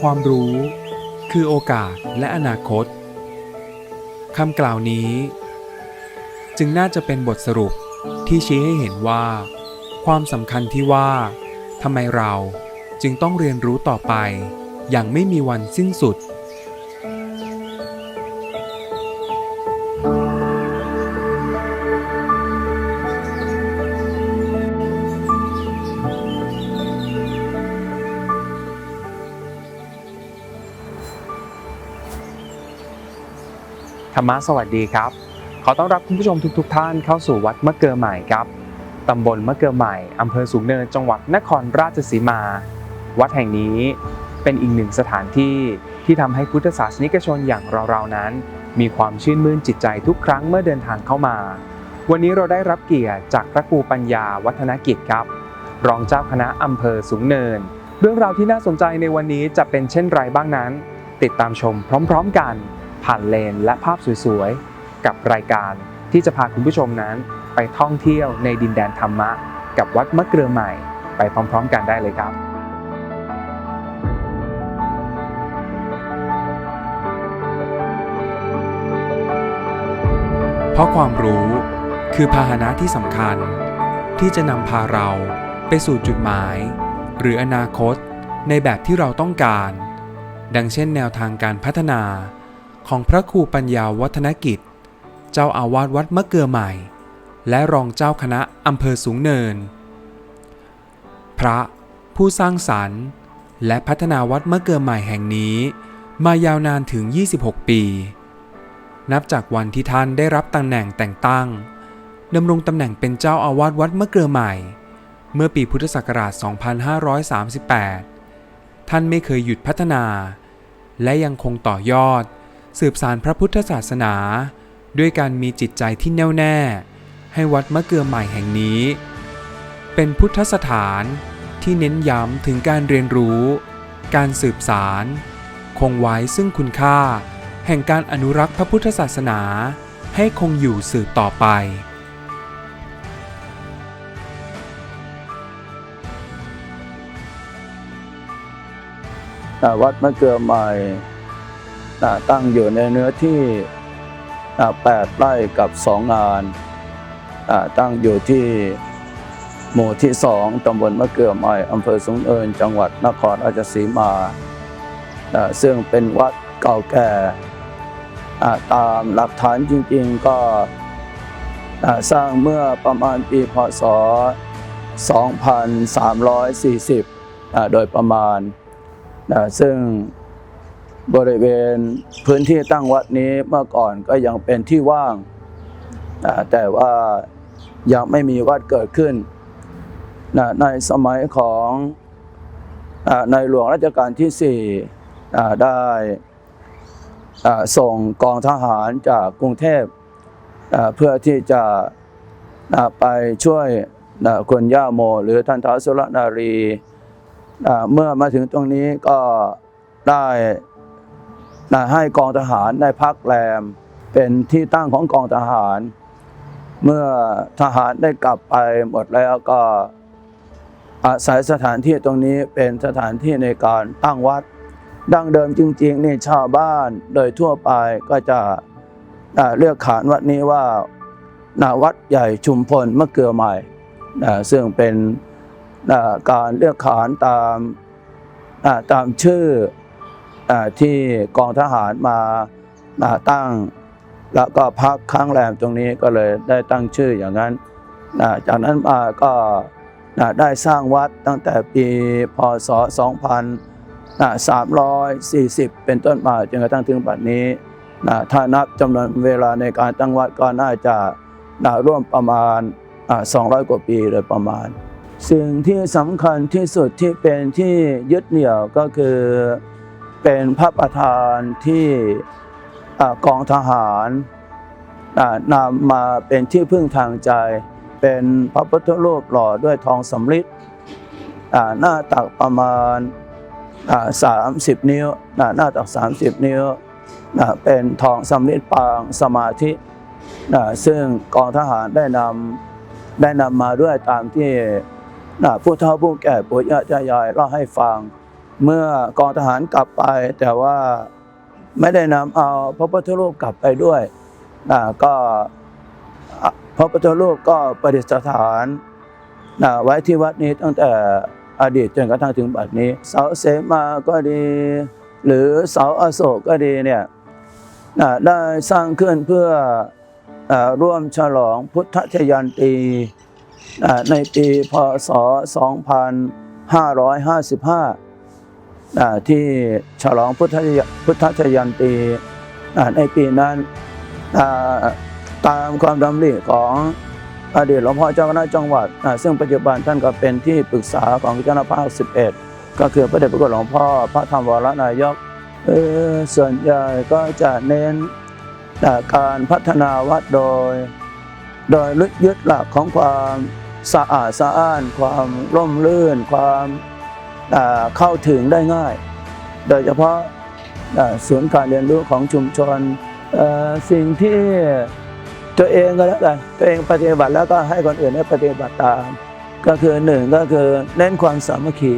ความรู้ คือโอกาสและอนาคตคำกล่าวนี้ จึงน่าจะเป็นบทสรุปที่ชี้ให้เห็นว่า ความสำคัญที่ว่าทำไมเราจึงต้องเรียนรู้ต่อไป อย่างไม่มีวันสิ้นสุด ธรรมะสวัสดีครับ ขอต้อนรับคุณผู้ชมทุกๆทท่านเข้าสู่วัดมะเกลอใหม่ครับตำบลมะเกลอใหม่อำเภอสูงเนินจังหวัดนครราชสีมา วัดแห่งนี้เป็นอีกหนึ่งสถานที่ที่ทำให้พุทธศาสนิกชนอย่างเราๆนั้น มีความชื่นมื่นจิตใจทุกครั้งเมื่อเดินทางเข้ามา วันนี้เราได้รับเกียรติจากพระครูปัญญาวัฒนกิจครับ รองเจ้าคณะอำเภอสูงเนิน เรื่องราวที่น่าสนใจในวันนี้จะเป็นเช่นไรบ้างนั้น ติดตามชมพร้อม ๆ กัน ผ่านเลนและภาพสวยๆ กับรายการที่จะพาคุณผู้ชมนั้น ไปท่องเที่ยวในดินแดนธรรมะ กับวัดมะเกลือใหม่ ไปพร้อมๆ กันได้เลยครับเพราะความรู้คือพาหนะที่สำคัญ ที่จะนำพาเราไปสู่จุดหมาย หรืออนาคตในแบบที่เราต้องการ ดังเช่นแนวทางการพัฒนา ของพระครูปัญญาวัฒนกิจ เจ้าอาวาสวัดมะเกลือใหม่ และรองเจ้าคณะอำเภอสูงเนิน พระผู้สร้างสรรค์ และพัฒนาวัดมะเกลือใหม่แห่งนี้ มายาวนานถึง 26 ปี นับจากวันที่ท่านได้รับตำแหน่งแต่งตั้งดำรงตำแหน่งเป็นเจ้าอาวาสวัดมะเกลือใหม่ เมื่อปีพุทธศักราช 2538 ท่านไม่เคยหยุดพัฒนา และยังคงต่อยอด สืบสารพระพุทธศาสนา ด้วยการมีจิตใจที่แน่วแน่ ให้วัดมะเกลือใหม่แห่งนี้ เป็นพุทธสถานที่เน้นย้ำถึงการเรียนรู้ การสืบสาร คงไว้ซึ่งคุณค่า แห่งการอนุรักษ์พระพุทธศาสนา ให้คงอยู่สืบต่อไปวัดมะเกลือใหม่ ตั้งอยู่ในเนื้อที่อ่าแปดไร่กับสองงานตั้งอยู่ที่หมู่ที่สองตำบลมะเกลือใหม่อำเภอสูงเอิญจังหวัดนครราชสีมา ซึ่งเป็นวัดเก่าแก่ตามหลักฐานจริงๆก็สร้างเมื่อประมาณปีพศ 2340 โดยประมาณ ซึ่ง บริเวณพื้นที่ตั้งวัดนี้เมื่อก่อนก็ยังเป็นที่ว่าง แต่ว่ายังไม่มีวัดเกิดขึ้น ในสมัยของในหลวงรัชกาลที่สี่ได้ส่งกองทหารจากกรุงเทพเพื่อที่จะไปช่วยคนย่าโม หรือท่านท้าวสุรนารี เมื่อมาถึงตรงนี้ก็ได้ ได้ให้กองทหารได้พักแรม เป็นที่ตั้งของกองทหาร เมื่อทหารได้กลับไปหมดแล้วก็อาศัยสถานที่ตรงนี้เป็นสถานที่ในการตั้งวัด ดั้งเดิมจริงๆนี่ชาวบ้านโดยทั่วไปก็จะเรียกขานวัดนี้ว่านาวัดใหญ่ชุมพลมะเกือใหม่ ซึ่งเป็นการเลือกขานตามตามชื่อ ที่กองทหารมามาตั้ง แล้วก็พักค้างแรมตรงนี้ก็เลยได้ตั้งชื่ออย่างนั้น จากนั้นมาก็ได้สร้างวัดตั้งแต่ปีพศ 2340 เป็นต้นมาจนกระทั่งถึงปัจจุบันนี้ถ้านับจำนวนเวลาในการตั้งวัดก็น่าจะร่วมประมาณอ่า200 กว่าปีโดยประมาณ สิ่งที่สำคัญที่สุดที่เป็นที่ยึดเหนี่ยวก็คือ เป็นพระประธานที่กองทหารนำมาเป็นที่พึ่งทางใจ เป็นพระพุทธรูปหล่อด้วยทองสำริดหน้าตักประมาณสามสิบนิ้ว หน้าตัก 30 นิ้ว เป็นทองสำริดปางสมาธิ ซึ่งกองทหารได้นำได้นำมาด้วยตามที่ผู้เฒ่าผู้แก่ปู่ย่าตายายเล่าให้ฟัง เมื่อกองทหารกลับไป แต่ว่าไม่ได้นำเอาพระพุทธรูปกลับไปด้วยนะก็พระพุทธรูปก็ประดิษฐานนะไว้ที่วัดนี้ตั้งแต่อดีตจนกระทั่งถึงบัดนี้ เสาเสมาก็ดี หรือเสาอโศกก็ดีเนี่ยนะได้สร้างขึ้นเพื่ออร่วมฉลองพุทธชยันตีในปีพศ 2555อ่า ที่ฉลองพุทธชยพุทธชยันตีในปีนั้นตามความดำริของอดีตหลวงพ่อเจ้าคณะจังหวัด ซึ่งปัจจุบันท่านก็เป็นที่ปรึกษาของเจ้าหน้าภาค11 ก็คือพระเดชพระคุณหลวงพ่อพระธรรมวรนายกส่วนใหญ่ก็จะเน้นการพัฒนาวัดโดย โดยยึดหลักของความสะอาดสะอ้าน ความร่มรื่นความ เข้าถึงได้ง่าย โดยเฉพาะศูนย์การเรียนรู้ของชุมชนสิ่งที่ตัวเองก็แล้วกันตัวเองปฏิบัติแล้วก็ให้คนอื่นได้ปฏิบัติตาม ก็คือหนึ่งก็คือเน้นความสามัคคี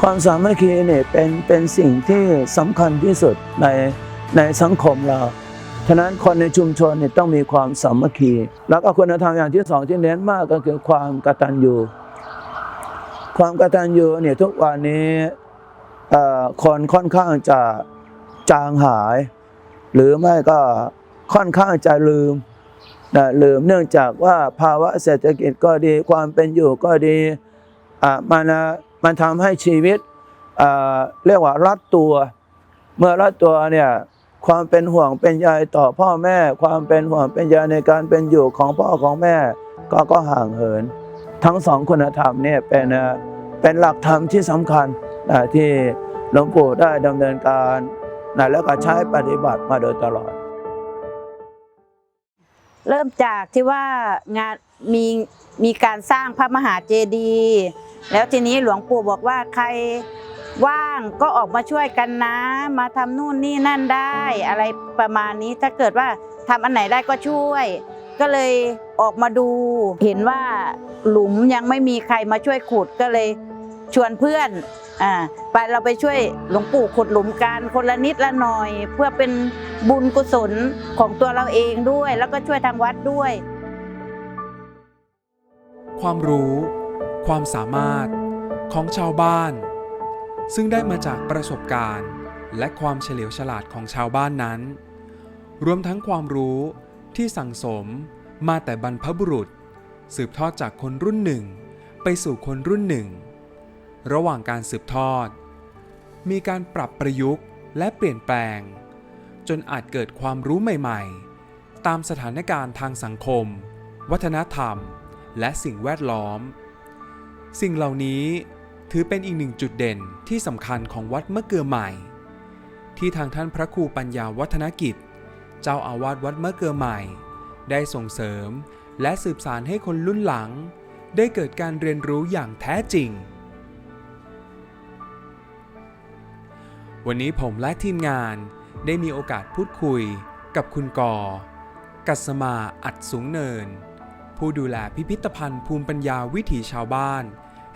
ความสามัคคีเนี่ยเป็นเป็นสิ่งที่สำคัญที่สุดในในสังคมเราฉะนั้นคนในชุมชนเนี่ยต้องมีความสามัคคี แล้วก็คุณธรรมอย่างที่สองที่เน้นมากก็คือความกตัญญู ความกตัญญูเนี่ยทุกวันนี้คนค่อนข้างจะจางหาย หรือไม่ก็ค่อนข้างจะลืมนะลืมเนื่องจากว่าภาวะเศรษฐกิจก็ดีความเป็นอยู่ก็ดีมันมันทำให้ชีวิตเรียกว่ารัดตัว เมื่อรัดตัวเนี่ยความเป็นห่วงเป็นใยต่อพ่อแม่ ความเป็นห่วงเป็นใยในการเป็นอยู่ของพ่อของแม่ ก็ก็ห่างเหิน ทั้งสองคุณธรรมเนี่ยเป็นเป็นหลักธรรมที่สำคัญที่หลวงปู่ได้ดำเนินการนะแล้วก็ใช้ปฏิบัติมาโดยตลอด เริ่มจากที่ว่างานมีมีการสร้างพระมหาเจดีย์แล้วทีนี้หลวงปู่บอกว่าใครว่างก็ออกมาช่วยกันนะ มาทำนู่นนี่นั่นได้ อะไรประมาณนี้ถ้าเกิดว่าทำอันไหนได้ก็ช่วย ก็เลยออกมาดู เห็นว่าหลุมยังไม่มีใครมาช่วยขุดก็เลยชวนเพื่อนอ่าไปเราไปช่วยหลวงปู่ขุดหลุมกันคนละนิดละหน่อย เพื่อเป็นบุญกุศลของตัวเราเองด้วย แล้วก็ช่วยทางวัดด้วย ความรู้ ความสามารถของชาวบ้าน ซึ่งได้มาจากประสบการณ์ และความเฉลียวฉลาดของชาวบ้านนั้น รวมทั้งความรู้ ที่สั่งสมมาแต่บรรพบุรุษ สืบทอดจากคนรุ่นหนึ่ง ไปสู่คนรุ่นหนึ่ง ระหว่างการสืบทอด มีการปรับประยุกต์และเปลี่ยนแปลง จนอาจเกิดความรู้ใหม่ๆ ตามสถานการณ์ทางสังคม วัฒนธรรม และสิ่งแวดล้อม สิ่งเหล่านี้ถือเป็นอีกหนึ่งจุดเด่นที่สำคัญของวัดมะเกือใหม่ ที่ทางท่านพระครูปัญญาวัฒนกิจ เจ้าอาวาสวัดมะเกลือใหม่ ได้ส่งเสริมและสืบสารให้คนรุ่นหลัง ได้เกิดการเรียนรู้อย่างแท้จริง วันนี้ผมและทีมงานได้มีโอกาสพูดคุยกับคุณกอ กัสมาอัดสูงเนิน ผู้ดูแลพิพิธภัณฑ์ภูมิปัญญาวิถีชาวบ้าน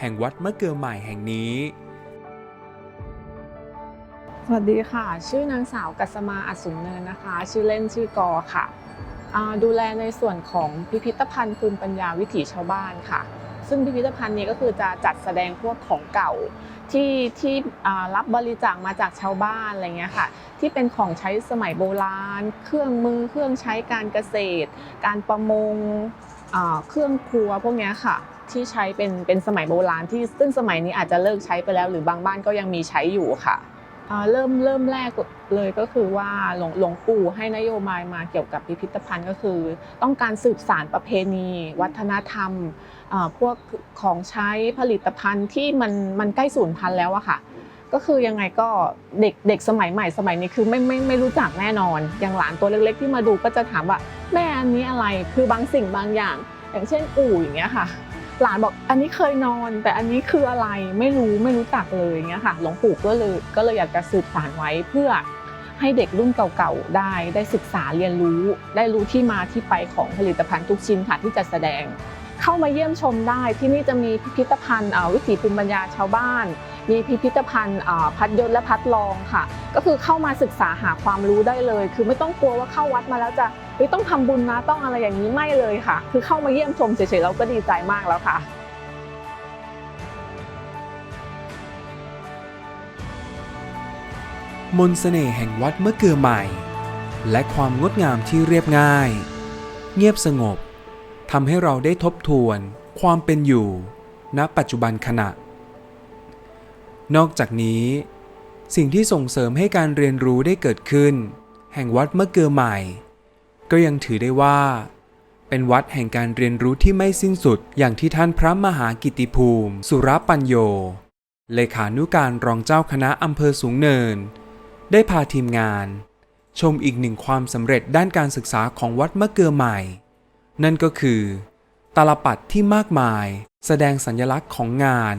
แห่งวัดมะเกลือใหม่แห่งนี้ สวัสดีค่ะ ชื่อนางสาวกัสมาอัศสุนเนินนะคะ ชื่อเล่นชื่อกอค่ะ ดูแลในส่วนของพิพิธภัณฑ์ภูมิปัญญาวิถีชาวบ้านค่ะ ซึ่งพิพิธภัณฑ์นี้ก็คือจะจัดแสดงพวกของเก่าที่ที่รับบริจาคมาจากชาวบ้านอะไรเงี้ยค่ะ ที่เป็นของใช้สมัยโบราณ เครื่องมือเครื่องใช้การเกษตร การประมงเครื่องครัวพวกนี้ค่ะที่ใช้เป็นเป็นสมัยโบราณที่ซึ่งสมัยนี้อาจจะเลิกใช้ไปแล้ว หรือบางบ้านก็ยังมีใช้อยู่ค่ะ เริ่มเริ่มแรกเลยก็คือว่าหลวงหลวงปู่ให้นโยบายมาเกี่ยวกับพิพิธภัณฑ์ก็คือ ต้องการสืบสารประเพณี วัฒนธรรมพวกของใช้ผลิตภัณฑ์ที่มันมันใกล้สูญพันธุ์แล้วอะค่ะก็คือยังไงก็เด็กเด็กสมัยใหม่สมัยนี้คือไม่ไม่ไม่รู้จักแน่นอน อย่างหลานตัวเล็กๆ ที่มาดูก็จะถามว่าแม่อันนี้อะไรคือบางสิ่งบางอย่าง อย่างเช่นอู่อย่างเงี้ยค่ะ หลานบอกอันนี้เคยนอน แต่อันนี้คืออะไรไม่รู้ไม่รู้จักเลยอย่างเงี้ยค่ะหลวงปู่ก็เลยก็เลยอยากจะสืบสานไว้เพื่อให้เด็กรุ่นเก่าๆได้ได้ศึกษาเรียนรู้ ได้รู้ที่มาที่ไปของผลิตภัณฑ์ทุกชิ้นค่ะที่จะแสดง เข้ามาเยี่ยมชมได้ที่นี่จะมีพิพิธภัณฑ์วิถีภูมิปัญญาชาวบ้าน มีพิพิธภัณฑ์พัดยศและพัดลองค่ะ ก็คือเข้ามาศึกษาหาความรู้ได้เลย คือไม่ต้องกลัวว่าเข้าวัดมาแล้วจะ ฮ้ยต้องทำบุญนะต้องอะไรอย่างนี้ไม่เลยค่ะ คือเข้ามาเยี่ยมชมเฉยๆเราก็ดีใจมากแล้วค่ะมนต์เสน่ห์แห่งวัดเมะเกือใหม่ และความงดงามที่เรียบง่าย เงียบสงบทำให้เราได้ทบทวน ความเป็นอยู่ ณ ปัจจุบันขณะ นอกจากนี้ สิ่งที่ส่งเสริมให้การเรียนรู้ได้เกิดขึ้น แห่งวัดเมะเกือใหม่ ก็ยังถือได้ว่า เป็นวัดแห่งการเรียนรู้ที่ไม่สิ้นสุดอย่างที่ท่านพระมหากิติภูมิ สุรปัญโย เลขานุการรองเจ้าคณะอำเภอสูงเนิน ได้พาทีมงาน ชมอีกหนึ่งความสำเร็จด้านการศึกษาของวัดมะเกือใหม่ นั่นก็คือ ตลปัดที่มากมาย แสดงสัญลักษณ์ของงาน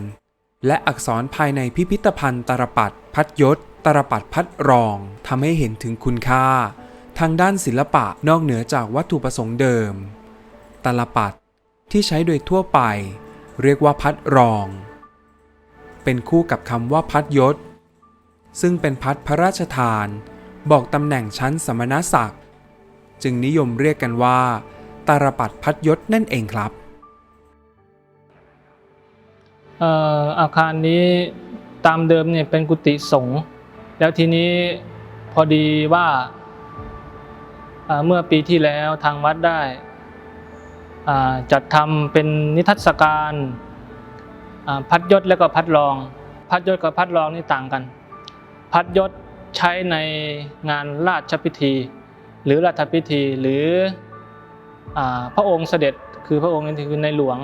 และอักษรภายในพิพิธภัณฑ์ตลปัดพัดยศตลปัดพัดรองทำให้เห็นถึงคุณค่า ทางด้านศิลปะนอกเหนือจากวัตถุประสงค์เดิมตาลปัดที่ใช้โดยทั่วไป เรียกว่าพัดรอง เป็นคู่กับคำว่าพัดยศ ซึ่งเป็นพัดพระราชทาน บอกตำแหน่งชั้นสมณศักดิ์จึงนิยมเรียกกันว่า ตาลปัดพัดยศนั่นเองครับเอ่ออาคารนี้ตามเดิมเนี่ยเป็นกุฏิสงฆ์แล้วทีนี้พอดีว่า เมื่อปีที่แล้วทางวัดได้จัดทำเป็นนิทรรศการพัดยศและก็พัดรอง พัดยศกับพัดรองนี่ต่างกัน พัดยศใช้ในงานราชพิธี หรือรัฐพิธีหรือพระองค์เสด็จคือพระองค์นี่คือในหลวง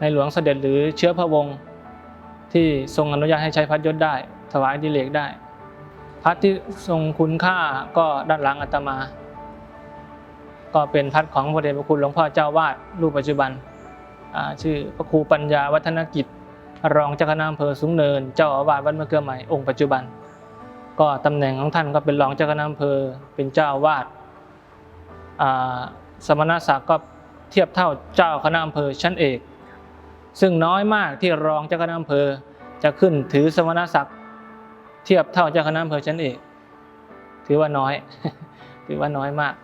ในหลวงเสด็จหรือเชื้อพระวงศ์ที่ทรงอนุญาตให้ใช้พัดยศได้ถวายดิเลกได้ พัดที่ทรงคุณค่าก็ด้านหลังอาตมา ก็เป็นพัดของพระเดชพระคุณหลวงพ่อเจ้าวาดรูปปัจจุบันชื่อพระครูปัญญาวัฒนกิจ รองเจ้าคณะอำเภอสูงเนิน เจ้าอาวาสวัดมะเกลือใหม่องค์ปัจจุบัน ก็ตำแหน่งของท่านก็เป็นรองเจ้าคณะอำเภอเป็นเจ้าอาวาสสมณศักดิ์ก็เทียบเท่าเจ้าคณะอำเภอชั้นเอก ซึ่งน้อยมากที่รองเจ้าคณะอำเภอจะขึ้นถือสมณศักดิ์เทียบเท่าเจ้าคณะอำเภอชั้นเอก ถือว่าน้อย ถือว่าน้อยมาก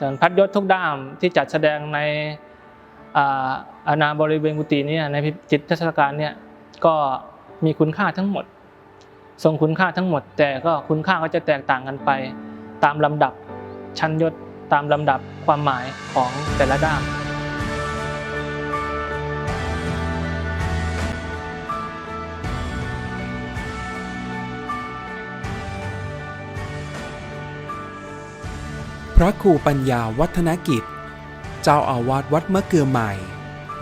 จนพัดยศทุกด้ามที่จัดแสดงในอาณาบริเวณกุฏินี้ในจิตเทศกาลเนี่ยก็มีคุณค่าทั้งหมด ทรงคุณค่าทั้งหมด แต่ก็คุณค่าก็จะแตกต่างกันไป ตามลำดับชั้นยศตามลำดับความหมายของแต่ละด้าม พระครูปัญญาวัฒนกิจ เจ้าอาวาสวัดมะเกลือใหม่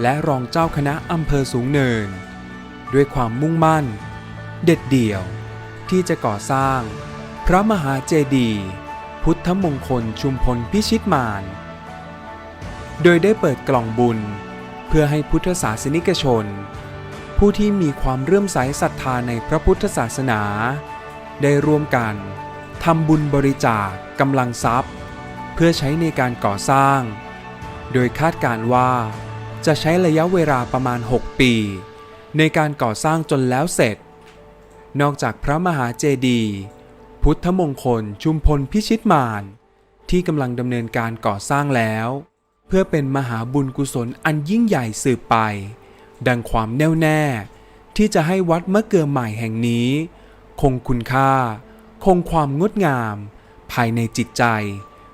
และรองเจ้าคณะอำเภอสูงเนิน ด้วยความมุ่งมั่น เด็ดเดี่ยว ที่จะก่อสร้าง พระมหาเจดีย์พุทธมงคลชุมพลพิชิตมารโดยได้เปิดกล่องบุญ เพื่อให้พุทธศาสนิกชน ผู้ที่มีความเรื่อมใสศรัทธาในพระพุทธศาสนา ได้ร่วมกันทำบุญบริจาคกำลังทรัพย์ เพื่อใช้ในการก่อสร้าง โดยคาดการว่าจะใช้ระยะเวลาประมาณ 6 ปี ในการก่อสร้างจนแล้วเสร็จ นอกจากพระมหาเจดีย์พุทธมงคลชุมพลพิชิตมารที่กำลังดำเนินการก่อสร้างแล้ว เพื่อเป็นมหาบุญกุศลอันยิ่งใหญ่สืบไป ดังความแน่วแน่ ที่จะให้วัดมะเกลือใหม่แห่งนี้ คงคุณค่า คงความงดงาม ภายในจิตใจ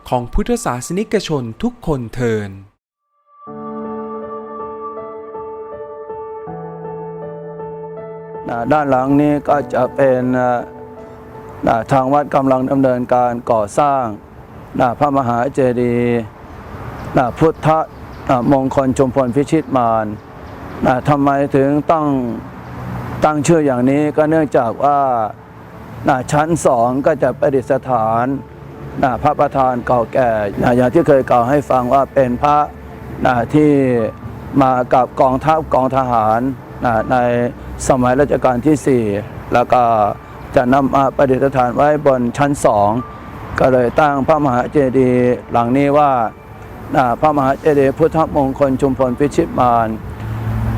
ของพุทธศาสนิกชนทุกคนเทินด้านหลังนี้ก็จะเป็นาทางวัดกำลังดำเนินการก่อสร้างพระมหาเจดีย์พุทธมงคลชุมพลพิชิตมารนทำไมถึงต้องตั้งชื่ออย่างนี้ก็เนื่องจากว่าชั้นสองก็จะประดิษฐาน พระประธานเก่าแก่นะอย่างที่เคยกล่าวให้ฟังว่าเป็นพระนะที่มากับกองทัพกองทหารนะในสมัยรัชกาลที่ 4 แล้วก็จะนำมาประดิษฐานไว้บนชั้นสองก็เลยตั้งพระมหาเจดีย์หลังนี้ว่านะพระมหาเจดีย์พุทธมงคลชุมพลพิชิตมาร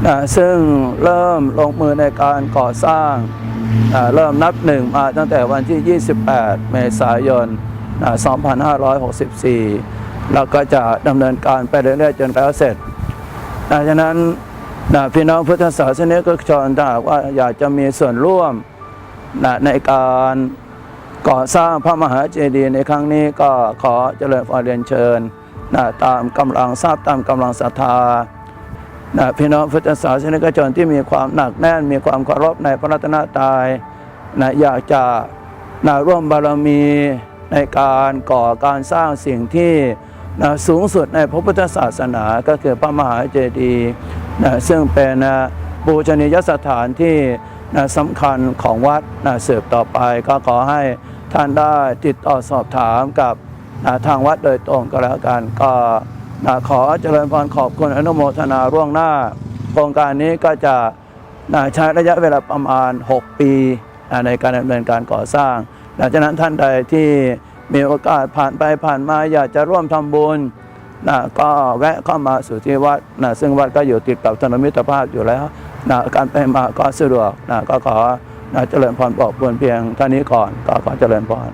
นะซึ่งเริ่มลงมือในการก่อสร้างเริ่มนับหนึ่งมาตั้งแต่วันที่ 28 เมษายน 2564 แล้วก็จะดำเนินการไปเรื่อยๆจนแล้วเสร็จดังนั้นพี่น้องพุทธศาสนิกชนถ้าหากว่าอยากจะมีส่วนร่วมในการก่อสร้างพระมหาเจดีย์ในครั้งนี้ก็ขอเจริญพรเรียนเชิญนะตามกำลังทราบตามกำลังศรัทธานะพี่น้องพุทธศาสนิกชนที่มีความหนักแน่น มีความเคารพในพระรัตนตรัยนะอยากจะนะร่วมบารมี ในการก่อการสร้างสิ่งที่นะสูงสุดในพระพุทธศาสนาก็คือพระมหาเจดีย์นะซึ่งเป็นนะบูชนียสถานที่นะสำคัญของวัดนะสืบต่อไปก็ขอให้ท่านได้ติดต่อสอบถามกับนะทางวัดโดยตรงก็แล้วกันก็นะขอเจริญพรขอบคุณอนุโมทนาร่วงหน้า โครงการนี้ก็จะนะใช้ระยะเวลาประมาณ 6 ปีนะในการดำเนินการก่อสร้าง ดังนั้นท่านใดที่มีโอกาสผ่านไปผ่านมาอยากจะร่วมทำบุญนะก็แวะเข้ามาสู่ที่วัดนะซึ่งวัดก็อยู่ติดกับถนนมิตรภาพอยู่แล้วนะการไปมาก็สะดวกนะก็ขอนะเจริญพรบอกบุญเพียงเท่านี้ก่อนก็ขอเจริญพร